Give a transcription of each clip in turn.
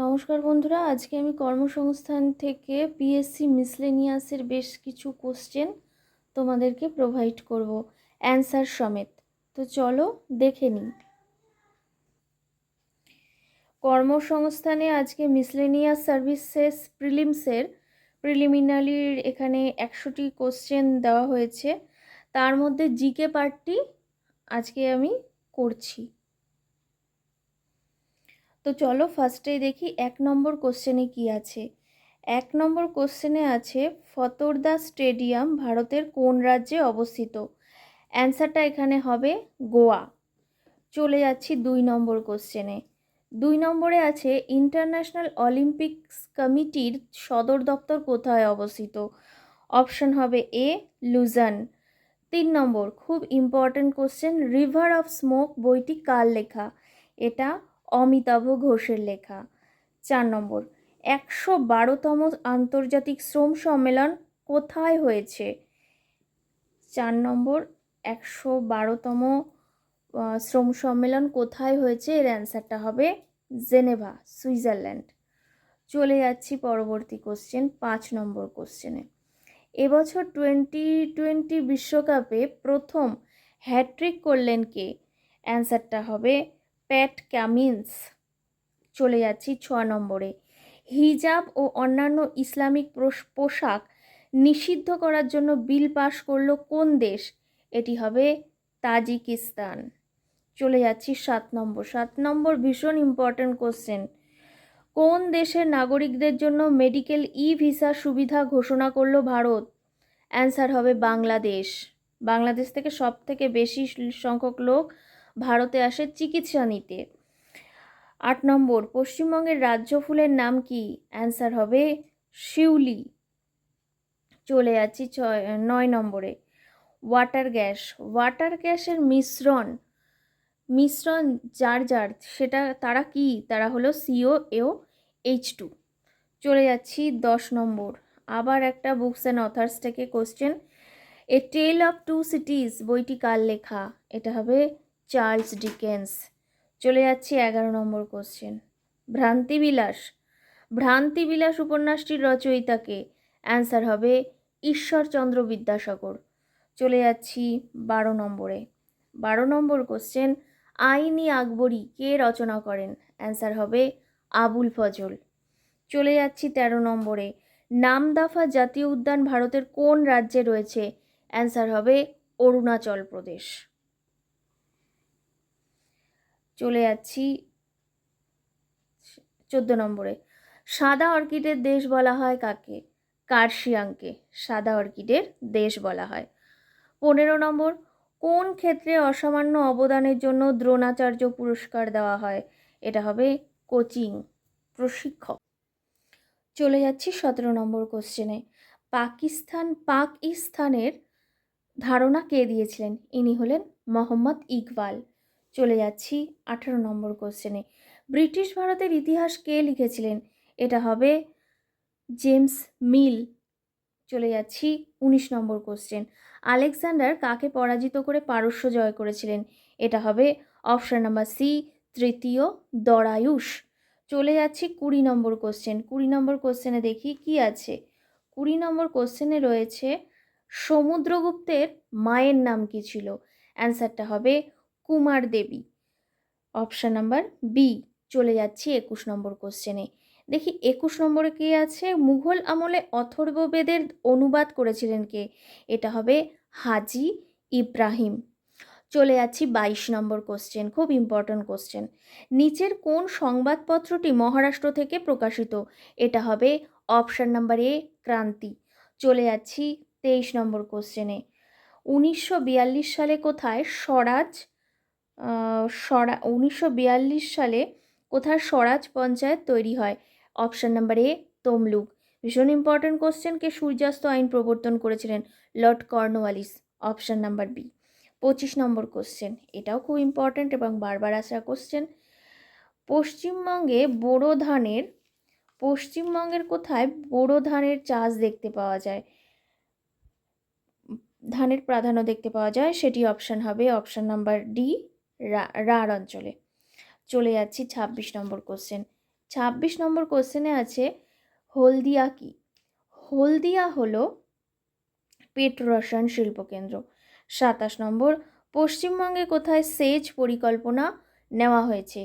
নমস্কার বন্ধুরা, আজকে আমি কর্মসংস্থান থেকে পিএসসি মিসলেনিয়াসের বেশ কিছু কোশ্চেন তোমাদেরকে প্রোভাইড করব অ্যান্সার সমেত। তো চলো দেখে নিই। কর্মসংস্থানে আজকে মিসলেনিয়াস সার্ভিসেস প্রিলিমসের প্রিলিমিনারির এখানে একশোটি কোশ্চেন দেওয়া হয়েছে। তার মধ্যে জিকে পার্টটি আজকে আমি করছি। তো চলো ফার্স্টেই দেখি এক নম্বর কোশ্চেনে কি আছে। এক নম্বর কোশ্চেনে আছে, ফতোরদা স্টেডিয়াম ভারতের কোন রাজ্যে অবস্থিত? অ্যান্সারটা এখানে হবে গোয়া। চলে যাচ্ছি দুই নম্বর কোশ্চেনে দুই নম্বরে আছে ইন্টারন্যাশনাল অলিম্পিক্স কমিটির সদর দপ্তর কোথায় অবস্থিত? অপশন হবে এ লুজান তিন নম্বর, খুব important question river of smoke বইটি কার লেখা? এটা অমিতাভ ঘোষের লেখা। চার নম্বর, একশো বারোতম আন্তর্জাতিক শ্রম সম্মেলন কোথায় হয়েছে? চার নম্বর, একশো বারোতম শ্রম সম্মেলন কোথায় হয়েছে? এর অ্যান্সারটা হবে জেনেভা, সুইজারল্যান্ড। চলে যাচ্ছি পরবর্তী কোশ্চেন পাঁচ নম্বর কোশ্চেনে এবছর টোয়েন্টি টোয়েন্টি বিশ্বকাপে প্রথম হ্যাট্রিক করলেন কে? অ্যান্সারটা হবে প্যাট ক্যামিন্স চলে যাচ্ছি ছ নম্বরে। হিজাব ও অন্যান্য ইসলামিক পোশাক নিষিদ্ধ করার জন্য বিল পাশ করল কোন দেশ? এটি হবে তাজিকিস্তান। চলে যাচ্ছি সাত নম্বর। সাত নম্বর ভীষণ ইম্পর্ট্যান্ট কোশ্চেন কোন দেশের নাগরিকদের জন্য মেডিকেল ই ভিসা সুবিধা ঘোষণা করল ভারত? অ্যান্সার হবে বাংলাদেশ। বাংলাদেশ থেকে সব থেকে বেশি সংখ্যক লোক ভারতে আসে চিকিৎসা নিতে। আট নম্বর, পশ্চিমবঙ্গের রাজ্য ফুলের নাম কি? অ্যান্সার হবে শিউলি। চলে যাচ্ছি ছয়, নয় নম্বরে। ওয়াটার গ্যাস ওয়াটার গ্যাসের মিশ্রণ মিশ্রণ যার যার, সেটা তারা কি? তারা হলো সিও এও এইচ টু চলে যাচ্ছি দশ নম্বর। আবার একটা বুকস অ্যান্ড অথার্স থেকে question a tale of two cities বইটি কার লেখা? এটা হবে চার্লস ডিকেন্স। চলে যাচ্ছি এগারো নম্বর কোশ্চেন ভ্রান্তিবিলাস। ভ্রান্তিবিলাস উপন্যাসটির রচয়িতাকে অ্যান্সার হবে ঈশ্বরচন্দ্র বিদ্যাসাগর। চলে যাচ্ছি বারো নম্বরে। বারো নম্বর কোশ্চেন আইনি আকবরী কে রচনা করেন? অ্যান্সার হবে আবুল ফজল। চলে যাচ্ছি তেরো নম্বরে। নামদাফা জাতীয় উদ্যান ভারতের কোন রাজ্যে রয়েছে? অ্যান্সার হবে অরুণাচল প্রদেশ। চলে যাচ্ছি চোদ্দ নম্বরে। সাদা অর্কিডের দেশ বলা হয় কাকে? কার্শিয়াংকে। সাদা অর্কিডের দেশ বলা হয়। পনেরো নম্বর, কোন ক্ষেত্রে অসামান্য অবদানের জন্য দ্রোণাচার্য পুরস্কার দেওয়া হয়? এটা হবে কোচিং প্রশিক্ষক। চলে যাচ্ছি সতেরো নম্বর কোশ্চেনে পাকিস্তান পাকিস্তানের ধারণা কে দিয়েছিলেন? ইনি হলেন মোহাম্মদ ইকবাল। চলে যাচ্ছি আঠারো নম্বর কোশ্চেনে। ব্রিটিশ ভারতের ইতিহাস কে লিখেছিলেন? এটা হবে জেমস মিল। চলে যাচ্ছি উনিশ নম্বর কোশ্চেন। আলেকজান্ডার কাকে পরাজিত করে পারস্য জয় করেছিলেন? এটা হবে অপশান নাম্বার সি, তৃতীয় দরায়ুষ চলে যাচ্ছি কুড়ি নম্বর কোশ্চেন। কুড়ি নম্বর কোশ্চেনে দেখি কি আছে? কুড়ি নম্বর কোশ্চেনে রয়েছে, সমুদ্রগুপ্তের মায়ের নাম কি ছিল? অ্যান্সারটা হবে Kumar Devi. Option number B চলে যাচ্ছি একুশ নম্বর কোশ্চেনে দেখি একুশ নম্বরে কে আছে? মুঘল আমলে অথর্ববেদের অনুবাদ করেছিলেন কে? এটা হবে হাজি ইব্রাহিম। চলে যাচ্ছি বাইশ নম্বর কোশ্চেন খুব ইম্পর্ট্যান্ট কোশ্চেন নিচের কোন সংবাদপত্রটি মহারাষ্ট্র থেকে প্রকাশিত? এটা হবে অপশান নাম্বার এ ক্রান্তি। চলে যাচ্ছি তেইশ নম্বর কোশ্চেনে উনিশশো বিয়াল্লিশ সালে কোথায় স্বরাজ স্বরা উনিশশো সালে কোথায় স্বরাজ পঞ্চায়েত তৈরি হয়? Option number A Tamluk. ভীষণ ইম্পর্ট্যান্ট কোশ্চেনকে সূর্যাস্ত আইন প্রবর্তন করেছিলেন? Lord Cornwallis option number B পঁচিশ নম্বর কোশ্চেন এটাও খুব ইম্পর্ট্যান্ট এবং বারবার আসা কোশ্চেন পশ্চিমবঙ্গে বোরো ধানের, পশ্চিমবঙ্গের কোথায় বোরো ধানের চাষ দেখতে পাওয়া যায়? ধানের প্রাধান্য দেখতে পাওয়া যায়, সেটি অপশান হবে। অপশান নাম্বার ডি রাঢ় অঞ্চলে। চলে যাচ্ছি ছাব্বিশ নম্বর কোশ্চেন ছাব্বিশ নম্বর কোশ্চেনে আছে, হলদিয়া কি? হলদিয়া হলো পেট রসায়ন শিল্পকেন্দ্র সাতাশ নম্বর, পশ্চিমবঙ্গে কোথায় সেচ পরিকল্পনা নেওয়া হয়েছে?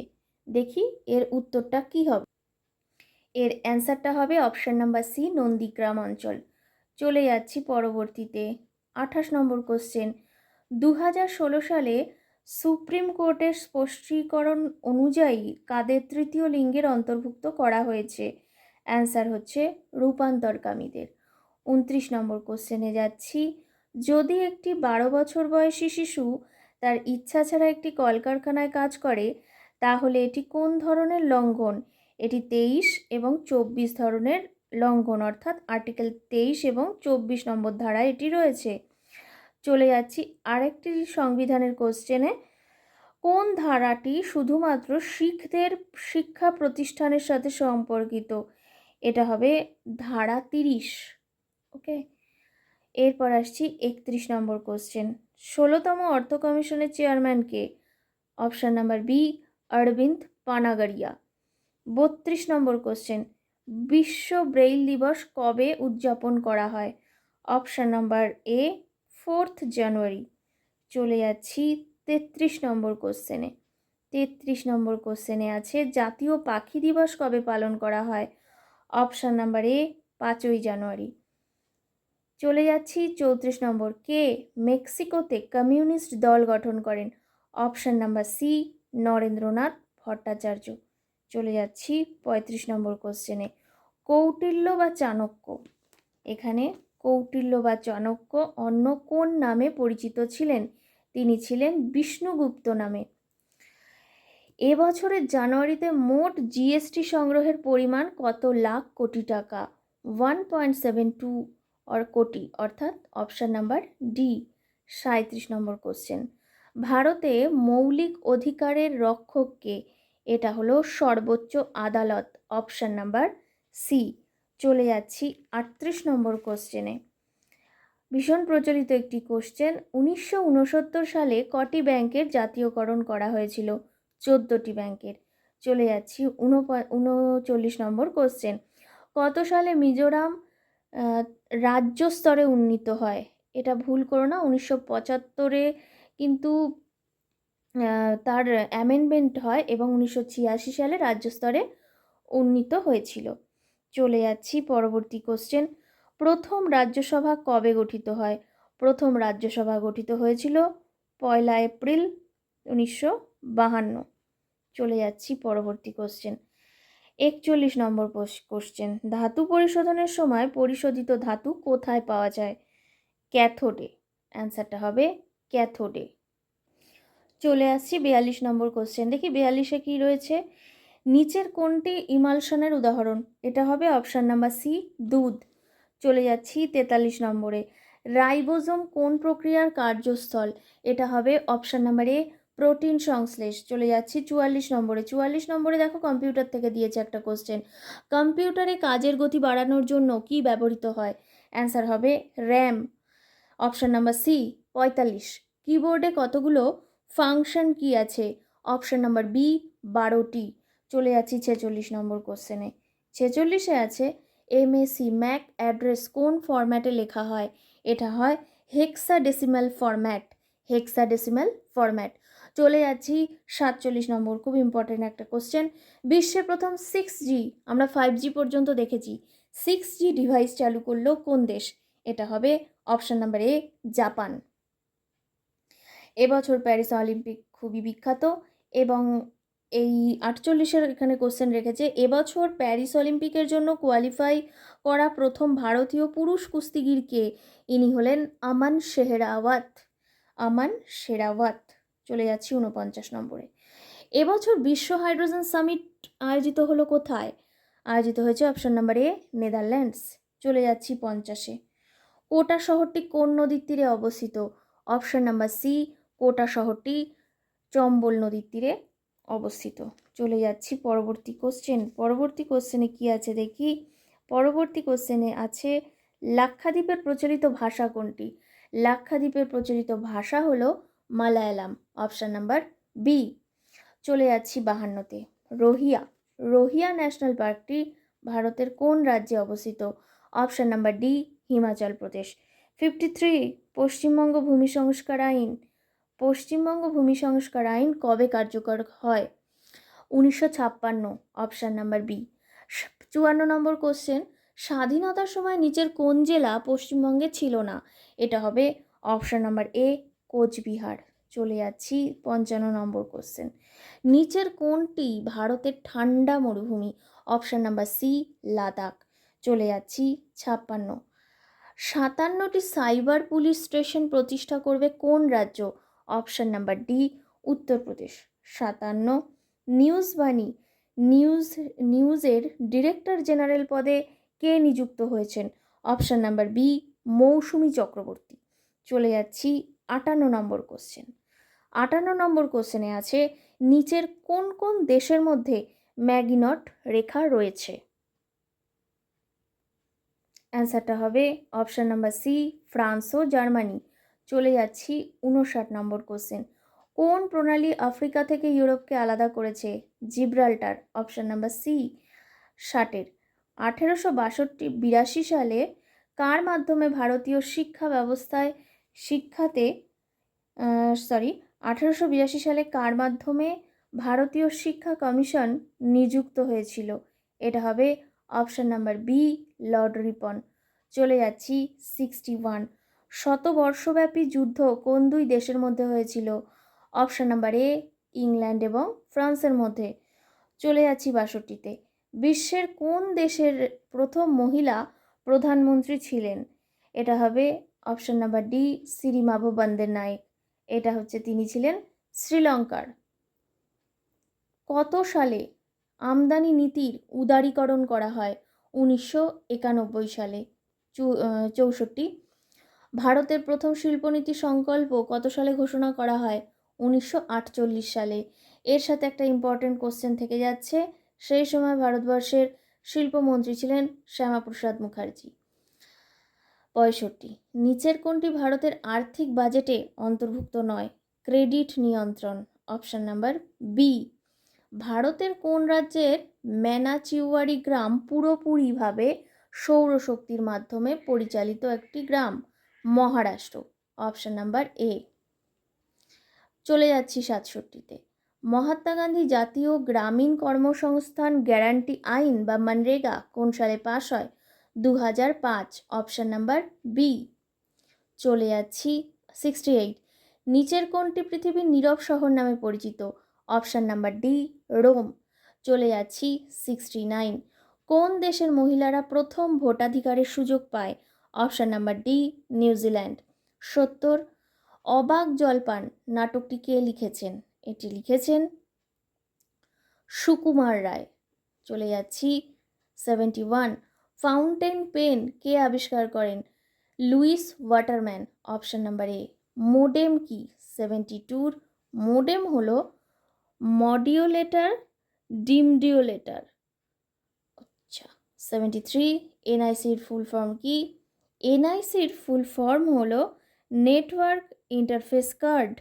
দেখি এর উত্তরটা কি হবে? এর অ্যান্সারটা হবে অপশান নাম্বার সি নন্দীগ্রাম অঞ্চল। চলে যাচ্ছি পরবর্তীতে। আঠাশ নম্বর কোশ্চেন দু হাজার ষোলো সালে সুপ্রিম কোর্টের স্পষ্টীকরণ অনুযায়ী কাদের তৃতীয় লিঙ্গের অন্তর্ভুক্ত করা হয়েছে? অ্যান্সার হচ্ছে রূপান্তরকামীদের উনত্রিশ নম্বর কোশ্চেনে যাচ্ছি। যদি একটি বারো বছর বয়সী শিশু তার ইচ্ছা ছাড়া একটি কলকারখানায় কাজ করে, তাহলে এটি কোন ধরনের লঙ্ঘন? এটি তেইশ এবং চব্বিশ ধরনের লঙ্ঘন, অর্থাৎ আর্টিকেল তেইশ এবং চব্বিশ নম্বর ধারায় এটি রয়েছে। চলে যাচ্ছি আরেকটি সংবিধানের কোশ্চেনে কোন ধারাটি শুধুমাত্র শিখদের শিক্ষা প্রতিষ্ঠানের সাথে সম্পর্কিত? এটা হবে ধারা তিরিশ ওকে এরপর আসছি একত্রিশ নম্বর কোশ্চেন ষোলোতম অর্থ কমিশনের চেয়ারম্যানকে option number B Arvind Panagariya বত্রিশ নম্বর কোশ্চেন বিশ্ব ব্রেইল দিবস কবে উদযাপন করা হয়? Option number A fourth January. চলে যাচ্ছি তেত্রিশ নম্বর কোশ্চেনে। তেত্রিশ নম্বর কোশ্চেনে আছে, জাতীয় পাখি দিবস কবে পালন করা হয়? অপশান নাম্বার এ, পাঁচই জানুয়ারি। চলে যাচ্ছি চৌত্রিশ নম্বর, কে মেক্সিকোতে কমিউনিস্ট দল গঠন করেন? Option number C, Narendranath Bhattacharya. চলে যাচ্ছি পঁয়ত্রিশ নম্বর কোশ্চেনে। কৌটিল্য বা চাণক্য? এখানে কৌটিল্য বা চাণক্য অন্য কোন নামে পরিচিত ছিলেন। তিনি ছিলেন বিষ্ণুগুপ্ত নামে। এবছরের জানুয়ারিতে মোট জিএসটি সংগ্রহের পরিমাণ কত লাখ কোটি টাকা? One point seven two or crore, অর্থাৎ অপশান নাম্বার ডি সাঁত্রিশ নম্বর কোশ্চেন। ভারতে মৌলিক অধিকারের রক্ষককে এটা হলো সর্বোচ্চ আদালত, অপশান নাম্বার সি। চলে যাচ্ছি আটত্রিশ নম্বর কোশ্চেনে ভীষণ প্রচলিত একটি কোশ্চেন উনিশশো উনসত্তর সালে কটি ব্যাংকের জাতীয়করণ করা হয়েছিল? চোদ্দোটি ব্যাংকের। চলে যাচ্ছি উনচল্লিশ নম্বর কোশ্চেন কত সালে মিজোরাম রাজ্য স্তরে উন্নীত হয়? এটা ভুল করো না, উনিশশো পঁচাত্তরে কিন্তু তার অ্যামেন্ডমেন্ট হয় এবং উনিশশো ছিয়াশি সালে রাজ্য স্তরে উন্নীত হয়েছিল। চলে যাচ্ছি পরবর্তী কোশ্চেন প্রথম রাজ্যসভা কবে গঠিত হয়? প্রথম রাজ্যসভা গঠিত হয়েছিল পয়লা এপ্রিল উনিশশো বাহান্ন। চলে যাচ্ছি পরবর্তী কোশ্চেন একচল্লিশ নম্বর কোশ্চেন ধাতু পরিশোধনের সময় পরিশোধিত ধাতু কোথায় পাওয়া যায়? ক্যাথোডে। অ্যান্সারটা হবে ক্যাথোডে। চলে আসছি বিয়াল্লিশ নম্বর কোশ্চেন দেখি বিয়াল্লিশে কী রয়েছে? নিচের কোনটি ইমালশনের উদাহরণ? এটা হবে অপশান নাম্বার সি, দুধ। চলে যাচ্ছি তেতাল্লিশ নম্বরে। রাইবোজোম কোন প্রক্রিয়ার কার্যস্থল? এটা হবে অপশান নাম্বার এ, প্রোটিন সংশ্লেষ। চলে যাচ্ছি চুয়াল্লিশ নম্বরে। চুয়াল্লিশ নম্বরে দেখো কম্পিউটার থেকে দিয়েছে একটা কোশ্চেন। কম্পিউটারে কাজের গতি বাড়ানোর জন্য কি ব্যবহৃত হয়? অ্যান্সার হবে র্যাম। অপশান নাম্বার সি, পঁয়তাল্লিশ। কিবোর্ডে কতগুলো ফাংশন কি আছে? অপশান নাম্বার বি, বারোটি। চলে যাচ্ছি ছেচল্লিশ নম্বর কোশ্চেনে। ছেচল্লিশে আছে এমএসি ম্যাক অ্যাড্রেস কোন ফরম্যাটে লেখা হয়? এটা হয় hexadecimal format hexadecimal format চলে যাচ্ছি সাতচল্লিশ নম্বর, খুব ইম্পর্টেন্ট একটা কোশ্চেন বিশ্বে প্রথম সিক্স জি আমরা ফাইভ জি পর্যন্ত দেখেছি। সিক্স জি ডিভাইস চালু করল কোন দেশ? এটা হবে অপশান নাম্বার এ জাপান। এবছর প্যারিস অলিম্পিক খুবই বিখ্যাত এবং এই আটচল্লিশের এখানে কোশ্চেন রেখেছে, এবছর প্যারিস অলিম্পিকের জন্য কোয়ালিফাই করা প্রথম ভারতীয় পুরুষ কুস্তিগিরকে ইনি হলেন আমান শেহরাওয়াত, আমান শেরাওয়াত চলে যাচ্ছি উনপঞ্চাশ নম্বরে। এবছর বিশ্ব হাইড্রোজেন সামিট আয়োজিত হলো কোথায়? আয়োজিত হয়েছে অপশন নাম্বার এ নেদারল্যান্ডস চলে যাচ্ছি পঞ্চাশে। কোটা শহরটি কোন নদীর তীরে অবস্থিত? অপশন নাম্বার সি কোটা শহরটি চম্বল নদীর তীরে অবস্থিত। চলে যাচ্ছি পরবর্তী কোশ্চেন পরবর্তী কোশ্চেনে কি আছে দেখি? পরবর্তী কোশ্চেনে আছে, লাক্ষাদ্বীপের প্রচলিত ভাষা কোনটি? লাক্ষাদ্বীপের প্রচলিত ভাষা হলো মালায়ালাম অপশান নাম্বার বি চলে যাচ্ছি বাহান্নতে। রোহিয়া। রোহিয়া ন্যাশনাল পার্কটি ভারতের কোন রাজ্যে অবস্থিত? Option number D Himachal Pradesh. Fifty three Paschimbanga ভূমি সংস্কার আইন। পশ্চিমবঙ্গ ভূমি সংস্কার আইন কবে কার্যকর হয়? উনিশশো ছাপ্পান্ন অপশান নাম্বার বি চুয়ান্ন নম্বর কোশ্চেন স্বাধীনতার সময় নিচের কোন জেলা পশ্চিমবঙ্গে ছিল না? এটা হবে অপশান নাম্বার এ কোচবিহার। চলে যাচ্ছি পঞ্চান্ন নম্বর কোশ্চেন নিচের কোনটি ভারতের ঠান্ডা মরুভূমি? Option number C Ladakh. চলে যাচ্ছি ছাপ্পান্ন। সাতান্নটি সাইবার পুলিশ স্টেশন প্রতিষ্ঠা করবে কোন রাজ্য? অপশান নাম্বার ডি উত্তরপ্রদেশ সাতান্ন নিউজ বাণী নিউজ, নিউজের ডিরেক্টর জেনারেল পদে কে নিযুক্ত হয়েছেন? Option number B, Mousumi Chakraborty. চলে যাচ্ছি আটান্ন নম্বর কোশ্চেন আটান্ন নম্বর কোশ্চেনে আছে, নিচের কোন কোন দেশের মধ্যে ম্যাগিনট রেখা রয়েছে? অ্যান্সারটা হবে অপশান নাম্বার সি, ফ্রান্স ও জার্মানি। চলে যাচ্ছি উনষাট নম্বর কোশ্চেন কোন প্রণালী আফ্রিকা থেকে ইউরোপকে আলাদা করেছে? জিব্রাল্টার অপশান নাম্বার সি ষাটের। আঠেরোশো বাষট্টি বিরাশি সালে কার মাধ্যমে ভারতীয় শিক্ষা ব্যবস্থায় শিক্ষাতে সরি আঠেরোশো বিরাশি সালে কার মাধ্যমে ভারতীয় শিক্ষা কমিশন নিযুক্ত হয়েছিল? এটা হবে option number B Lord Ripon. চলে যাচ্ছি সিক্সটি ওয়ান শতবর্ষব্যাপী যুদ্ধ কোন দুই দেশের মধ্যে হয়েছিল? অপশান নাম্বার এ, ইংল্যান্ড এবং ফ্রান্সের মধ্যে। চলে যাচ্ছি বাষট্টিতে। বিশ্বের কোন দেশের প্রথম মহিলা প্রধানমন্ত্রী ছিলেন? এটা হবে option number D Sirimavo Bandaranaike. এটা হচ্ছে তিনি ছিলেন শ্রীলঙ্কার। কত সালে আমদানি নীতির উদারীকরণ করা হয়? উনিশশো একানব্বই সালে। চৌষট্টি ভারতের প্রথম শিল্পনীতি সংকল্প কত সালে ঘোষণা করা হয়? উনিশশো আটচল্লিশ সালে। এর সাথে একটা ইম্পর্টেন্ট কোশ্চেন থেকে যাচ্ছে। সেই সময় ভারতবর্ষের শিল্পমন্ত্রী ছিলেন শ্যামাপ্রসাদ মুখার্জি। পঁয়ষট্টি। নিচের কোনটি ভারতের আর্থিক বাজেটে অন্তর্ভুক্ত নয়? ক্রেডিট নিয়ন্ত্রণ অপশান নাম্বার বি ভারতের কোন রাজ্যের ম্যানাচিওয়ারি গ্রাম পুরোপুরিভাবে সৌরশক্তির মাধ্যমে পরিচালিত একটি গ্রাম? মহারাষ্ট্র অপশান নাম্বার এ চলে যাচ্ছি সাতষট্টিতে। মহাত্মা গান্ধী জাতীয় গ্রামীণ কর্মসংস্থান গ্যারান্টি আইন বা মনরেগা কোন সালে পাশ হয়? দু হাজার পাঁচ অপশান নাম্বার বি চলে যাচ্ছি সিক্সটি এইট নিচের কোনটি পৃথিবীর নীরব শহর নামে পরিচিত? অপশান নাম্বার ডি রোম চলে যাচ্ছি সিক্সটি নাইন কোন দেশের মহিলারা প্রথম ভোটাধিকারের সুযোগ পায়? অপশান নাম্বার ডি নিউজিল্যান্ড সত্তর, অবাক জলপান নাটকটি কে লিখেছেন। এটি লিখেছেন সুকুমার রায়। চলে যাচ্ছি সেভেন্টি ওয়ান, ফাউন্টেন পেন কে আবিষ্কার করেন? Lewis Waterman. Option number A, modem কি? সেভেন্টি টুর, মোডেম হলো মডিওলেটার ডিমডিওলেটার আচ্ছা সেভেন্টি থ্রি, এনআইসির ফুল ফর্ম কি? এনআইসির ফুল ফর্ম হলো নেটওয়ার্ক ইন্টারফেস কার্ড।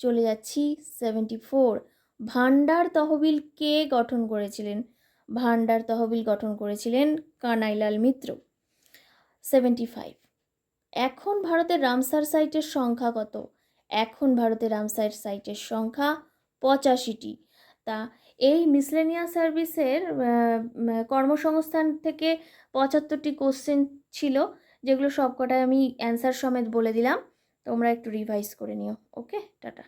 চলে যাচ্ছি সেভেন্টি ফোর। ভান্ডার তহবিল কে গঠন করেছিলেন? ভান্ডার তহবিল গঠন করেছিলেন কানাইলাল মিত্র। Seventy five. এখন ভারতের রামসার সাইটের সংখ্যা কত? এখন ভারতের রামসার সাইটের সংখ্যা পঁচাশিটি। তা এই মিসলেনিয়া সার্ভিসের কর্মসংস্থান থেকে পঁচাত্তরটি কোশ্চেন ছিল। যেগুলো সবকটাই আমি অ্যান্সার সমেত বলে দিলাম। তোমরা একটু রিভাইজ করে নিও। Okay tata.